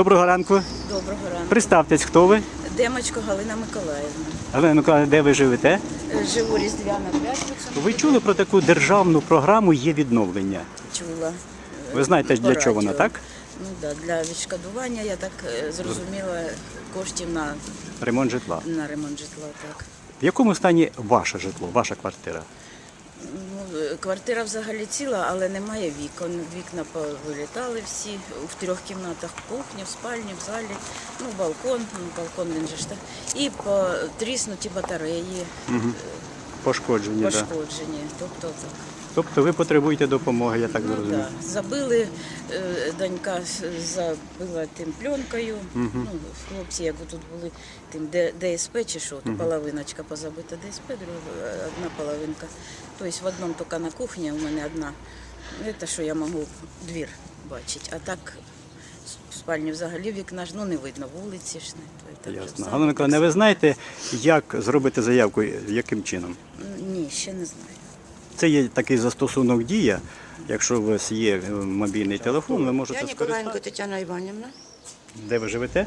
Доброго ранку. Доброго ранку. Представтесь, хто ви? Демочко Галина Миколаївна. Галина Миколаївна, де ви живете? Е, Живу Різдвяна п'ятниця. Ви чули про таку державну програму є відновлення? Чула. Ви знаєте, для чого вона, так? Ну да, для відшкодування, я так е, зрозуміла, коштів на, Ремонт житла. на ремонт житла. Так. В якому стані ваше житло, ваша квартира? Квартира взагалі ціла, але немає вікон. Вікна повилітали всі в трьох кімнатах, кухня, в спальні, в залі, ну, балкон, ну, балкон він же ж так. І потріснуті батареї, Пошкоджені, Пошкоджені. Да. Тобто так. Тобто ви потребуєте допомоги, я так Ну, зрозумів. да. Забили, е, донька забила тим пленкою. Ну, хлопці, як тут були, тим ДСП чи що, то половиночка позабита ДСП, друга одна половинка. Тобто в одному тільки на кухні у мене одна. Це що я можу двір бачити. А так в спальні взагалі вікна ж ну, не видно, вулиці ж не. Ясно. Галина Миколаївна, ви знаєте, як зробити заявку, яким чином? Ні, ще не знаю. Це є такий застосунок дія. Якщо у вас є е, мобільний телефон, ви можете Я Ніколаєнко скористатися. Тетяна Іванівна, Де ви живете?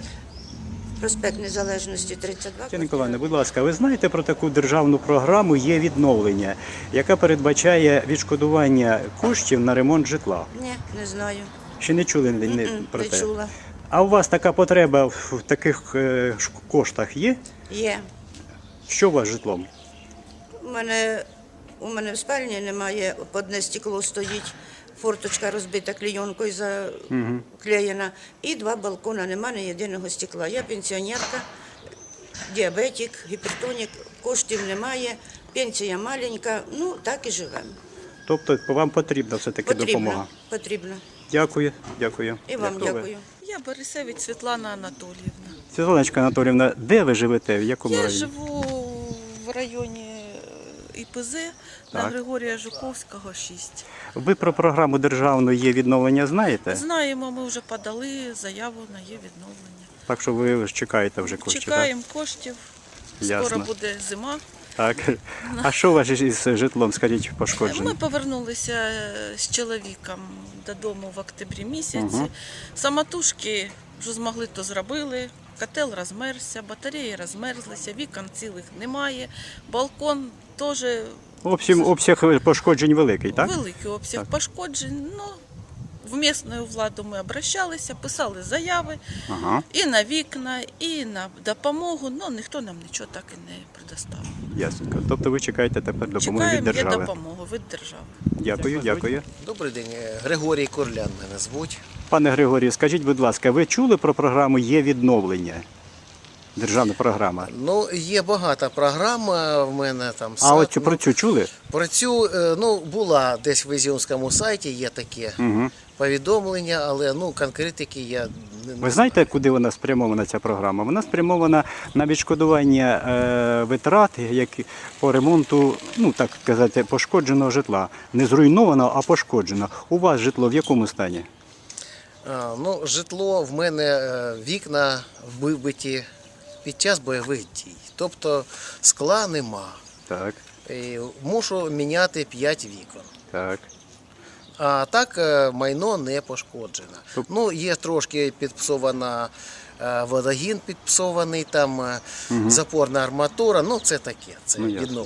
проспект Незалежності 32. Тетяна Ніколаївна, будь ласка, ви знаєте про таку державну програму є відновлення, яка передбачає відшкодування коштів на ремонт житла. Ні, не знаю. Ще не чули не М-м, про не те? чула. А у вас така потреба в таких е, ш- коштах є? Є. Що у вас з житлом? У мене, у мене в спальні немає, одне стекло стоїть, форточка розбита клейонкою заклеєна, і два балкона, немає ні єдиного стекла. Я пенсіонерка, діабетик, гіпертонік, коштів немає, пенсія маленька, ну так і живемо. Тобто вам потрібна все-таки допомога. Потрібно. Дякую, дякую. І вам Дякую. дякую. Я Борисевич Світлана Анатоліївна. Світланочка Анатоліївна, де ви живете? В якому Я районі? живу в районі ІПЗ на Так. Григорія Жуковського, 6. Ви про програму державну є відновлення знаєте? Знаємо, ми вже подали заяву на є відновлення. Так що ви ж чекаєте вже коштів. Чекаємо коштів. Ясно. Скоро буде зима. Так. так. А що у вас із житлом, скажіть, пошкоджено? Ми повернулися е, з чоловіком додому в октябрі місяці. Мгм. Самотужки, що змогли, то зробили. Котел розмерзся, батареї розмерзлися, вікон цілих немає. Балкон теж Обсяг, обсяг пошкоджень великий, так? великий обсяг Так. пошкоджень. Ну, в місцеву владу ми обращалися, писали заяви Ага, і на вікна, і на допомогу. Ну ніхто нам нічого так і не предоставив. ясно. Тобто ви чекаєте тепер допомоги від Чекаємо є держави. допомогу від держави. Дякую, дякую. Добрий день, е, Григорій Курлян мене звуть. Пане Григорію, скажіть, будь ласка, ви чули про програму є відновлення? Державна програма. Ну, є багата програма в мене там. А от про цю чули? про цю, е, ну, була десь в Ізюмському сайті, є таке Угу. повідомлення, але ну, конкретики я не Ви знаєте, куди вона спрямована ця програма? Вона спрямована на відшкодування е, витрат, які по ремонту, ну так казати, пошкодженого житла. Не зруйнованого, а пошкодженого. У вас житло в якому стані? Ну, житло в мене е, вікна вибиті під час бойових дій. Тобто скла нема. Так, мушу міняти 5 вікон. так. А так е, майно не пошкоджено. Тоб- Ну, є трошки підпсована е, водогін підпсований, там угу. запорна арматура, ну це таке, це Ну, ясно.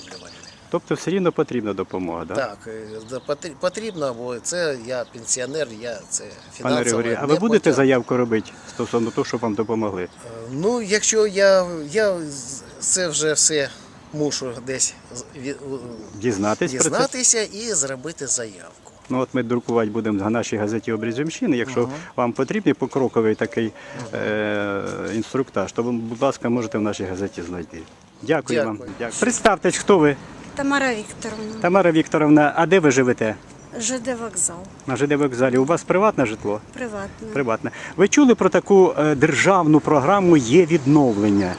Тобто все рівно потрібна допомога, так? Так, е, потр- потрібно, бо це я пенсіонер, я це Пане фінансово. Григорію, а не ви будете потягну. заявку робити стосовно того, щоб вам допомогли? Е, Ну, якщо я, я з- це вже все мушу десь з- ві- у- Дізнатись про це? дізнатися і зробити заявку. Ну от ми друкувати будемо в нашій газеті Обрізівщини. Якщо вам потрібний покроковий такий е, інструктаж, то ви, будь ласка, можете в нашій газеті знайти. Дякую, вам. Дякую. Представтесь, хто ви? Тамара Вікторовна, Тамара Вікторовна, а де ви живете? ЖД вокзал, На ЖД вокзалі. У вас приватне житло? приватна. Приватне. Ви чули про таку е, державну програму є відновлення?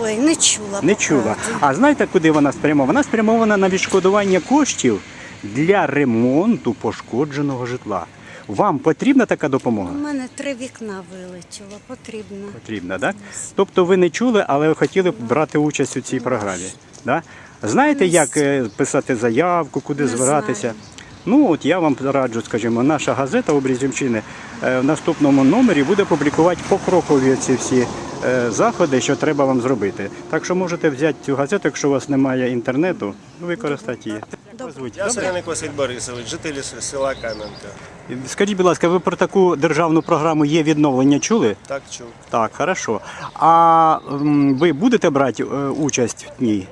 Ой, не чула. Не чула. А знаєте, куди вона спрямована? Вона спрямована на відшкодування коштів для ремонту пошкодженого житла. Вам потрібна така допомога? У мене три вікна вилетіло, потрібно. Потрібна, так? Тобто ви не чули, але ви хотіли б брати участь у цій програмі. Да? Знаєте, як е, писати заявку, куди звертатися? Ну от я вам раджу, скажімо, наша газета Обрізівщини е, в наступному номері буде публікувати покрокові ці всі е, заходи, що треба вам зробити. Так що можете взяти цю газету, якщо у вас немає інтернету, використати її. Я Соляник Василь Борисович, житель села Кам'янка. Скажіть, будь ласка, ви про таку державну програму є відновлення чули? Так чув. Так, хорошо. А ви будете брати участь в ній?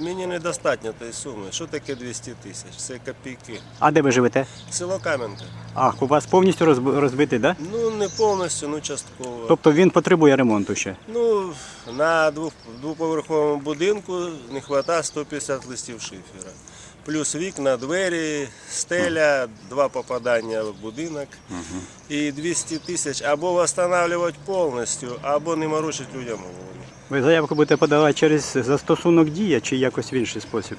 Мені недостатньо тієї суми. Що таке 200 тисяч? Це копійки. А де ви живете? Село Кам'янка. Ах, у вас повністю розб- розбитий, так? Да? Ну не повністю, ну частково. Тобто він потребує ремонту ще. Ну, на двох, двоповерховому будинку не вистачає 150 листів шифера. Плюс вікна, двері, стеля, два попадання в будинок. І 200 тисяч або встановлювати повністю, або не морочити людям голову. Ви заявку будете подавати через застосунок дія чи якось в інший спосіб?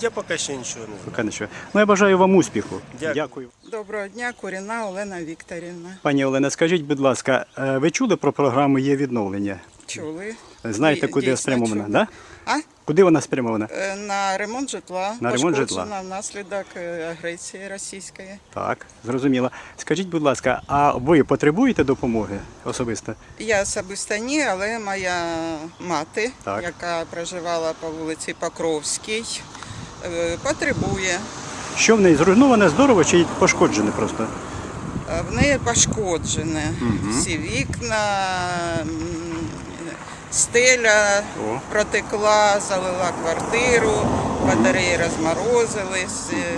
Я поки ще нічого не знаю. Поки не що. Ну я бажаю вам успіху. Дякую. Доброго дня, Куріна Олена Вікторівна. Пані Олена, скажіть, будь ласка, е, ви чули про програму є відновлення? Чули? Знаєте, куди дійсно спрямована? чули. Да? А? Куди вона спрямована? Е, На ремонт житла. На ремонт житла. пошкоджена внаслідок е, агресії російської. Так, зрозуміло. Скажіть, будь ласка, а ви потребуєте допомоги особисто? Я особисто ні, але моя мати, Так. яка проживала по вулиці Покровській, е, потребує. Що в неї зруйноване здорово чи пошкоджене просто? Е, В неї пошкоджені всі вікна, м, стеля О. протекла, залила квартиру, батареї розморозились. Е,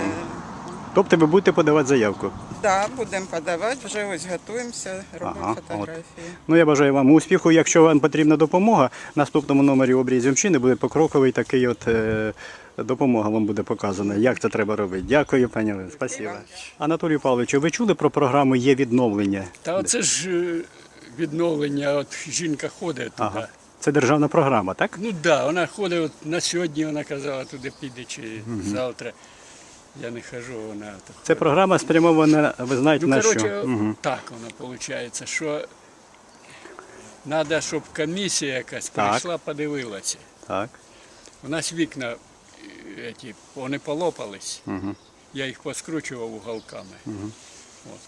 Тобто ви будете подавати заявку? Так, будемо подавати, вже ось готуємося, робимо Ага, от. фотографії. Ну, я бажаю вам успіху. Якщо вам потрібна допомога, в наступному номері обрізів мчини буде покроковий такий от е, допомога вам буде показана, як це треба робити. Дякую, пані Олена. Спасибо. Анатолію Павловичу, ви чули про програму є відновлення? Та оце ж е, відновлення, от жінка ходить туди. Ага. Це державна програма, так? Ну так, да, вона ходить, от на сьогодні вона казала, туди піде чи завтра. Я не хожу, вона так. Це програма спрямована, ви знаєте, Ну, на коротше, що? Угу. так воно виходить, що треба, щоб комісія якась Так. прийшла, подивилася. Так. У нас вікна, е, ті, вони полопались, Угу. я їх поскручував уголками.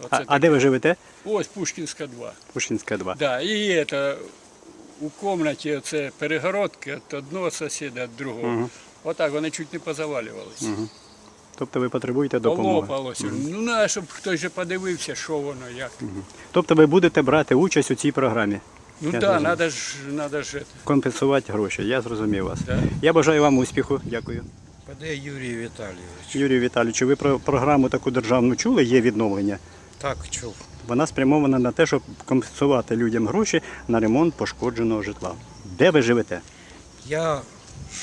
От, А, а де ви живете? Ось Пушкінська 2. Пушкінська 2. Да, і это, у кімнаті оце перегородки від одного сусіда, від другого. Отак вони чуть не позавалювалися. Тобто ви потребуєте допомоги. Полопалося. Ну, на, щоб хтось же подивився, що воно, як. Тобто ви будете брати участь у цій програмі. Ну Я так, зрозумів. треба ж, надо ж. это. Компенсувати гроші. Я зрозумів вас. Да. Я бажаю вам успіху. Дякую. Паде Юрій Віталійович. Юрію Віталійовичу, ви про програму таку державну чули? Є відновлення. Так, чув. Вона спрямована на те, щоб компенсувати людям гроші на ремонт пошкодженого житла. Де ви живете? Я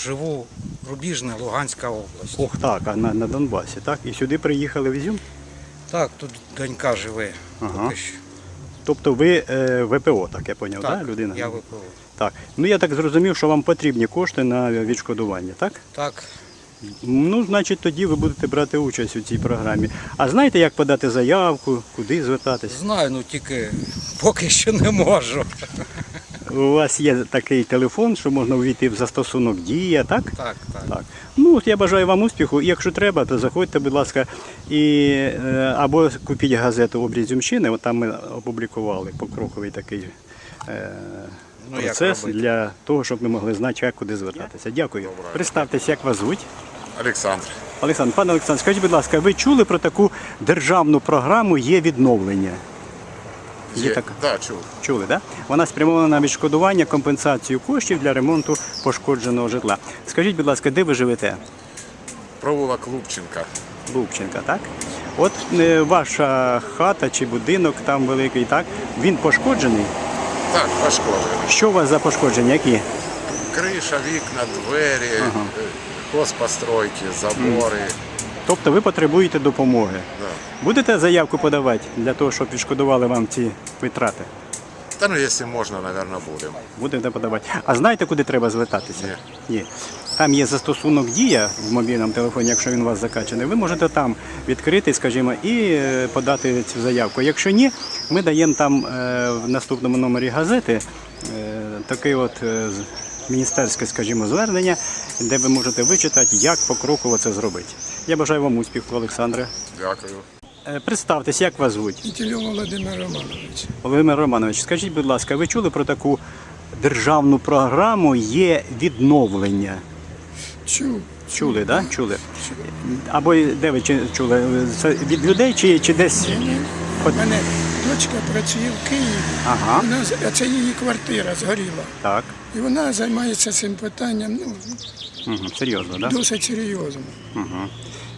живу Рубіжне, Луганська область. Ох, так, а на, на Донбасі, так? І сюди приїхали в Ізюм? Так, тут донька живе. Ага. Поки що. Тобто ви е, ВПО, так я поняв, Так, да, людина? я ВПО. Так. Ну я так зрозумів, що вам потрібні кошти на відшкодування, так? Так, Ну, значить, тоді ви будете брати участь у цій програмі. А знаєте, як подати заявку, куди звертатись? знаю, ну тільки поки що не можу. У вас є такий телефон, що можна увійти в застосунок Дія, так? Так, так. Так. Ну, от я бажаю вам успіху. І Якщо треба, то заходьте, будь ласка, і, е, або купіть газету «Обріз Зюмщини», от там ми опублікували покроковий такий е, Ну, процес для того, щоб ми могли знати, як куди звертатися. Дякую. Представтесь, як вас звуть? Олександр. Олександр, пане Олександр, скажіть, будь ласка, ви чули про таку державну програму є відновлення? Є Є, така? да, чув. Чули, да? Вона спрямована на відшкодування, компенсацію коштів для ремонту пошкодженого житла. Скажіть, будь ласка, де ви живете? Провулок Лубченка. Лубченка, так? От е, ваша хата чи будинок там великий, так? Він пошкоджений. Так, пошкоджені. Що у вас за пошкодження? Які? Криша, вікна, двері, е, хозпостройки, забори. Тобто ви потребуєте допомоги. Да. Будете заявку подавати для того, щоб відшкодували вам ці витрати? Та ну, якщо можна, мабуть, будемо. Будете подавати. А знаєте, куди треба звертатися? Ні. Ні. Там є застосунок Дія в мобільному телефоні, якщо він у вас закачаний. Ви можете там відкрити, скажімо, і е, подати цю заявку. Якщо ні, ми даємо там е, в наступному номері газети е, таке от міністерське, скажімо, звернення, де ви можете вичитати, як покроково це зробити. Я бажаю вам успіху, Олександре. Дякую. Е, Представтесь, як вас звуть? Кітільов Володимир Романович. Володимир Романович, скажіть, будь ласка, ви чули про таку державну програму є відновлення? Чув. Чули, так? Да? Чули? Або де ви чули? Це від людей чи, чи десь? У мене дочка працює в Києві. Ага, Вона, а це її квартира згоріла. так. І вона займається цим питанням ну, Угу, серйозно, так? Да? досить серйозно. Угу.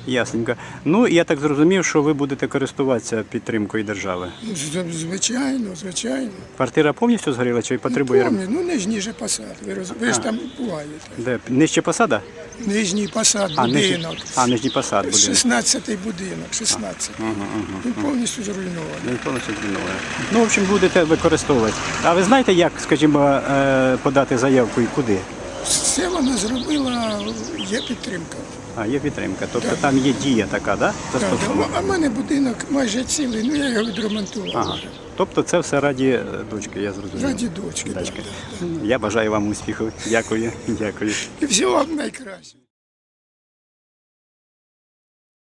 Ясненько. Ну, я так зрозумів, що ви будете користуватися підтримкою держави. Ну, з- Звичайно, звичайно. Квартира повністю згоріла чи потребує ремонту? Помню, ну нижній посад. Ви, роз... ви ж там буваєте. Де? Нижче посада? Нижній посад, А, нижній, будинок. а, нижній посад будинок. 16-й будинок, 16. Він повністю зруйнований. Він повністю зруйнований. Ну, в общем, будете використовувати. А ви знаєте, як, скажімо, е, подати заявку і куди? Це вона зробила, є підтримка. А, є підтримка. Тобто там є дія така, да? Так, Застосована? а в мене будинок майже цілий, ну я його відремонтував. Ага. вже. Тобто це все раді е, дочки, я зрозумів. Раді дочки. Дочки. да, да. Я бажаю вам успіху. Дякую. Дякую. І всього вам найкраще.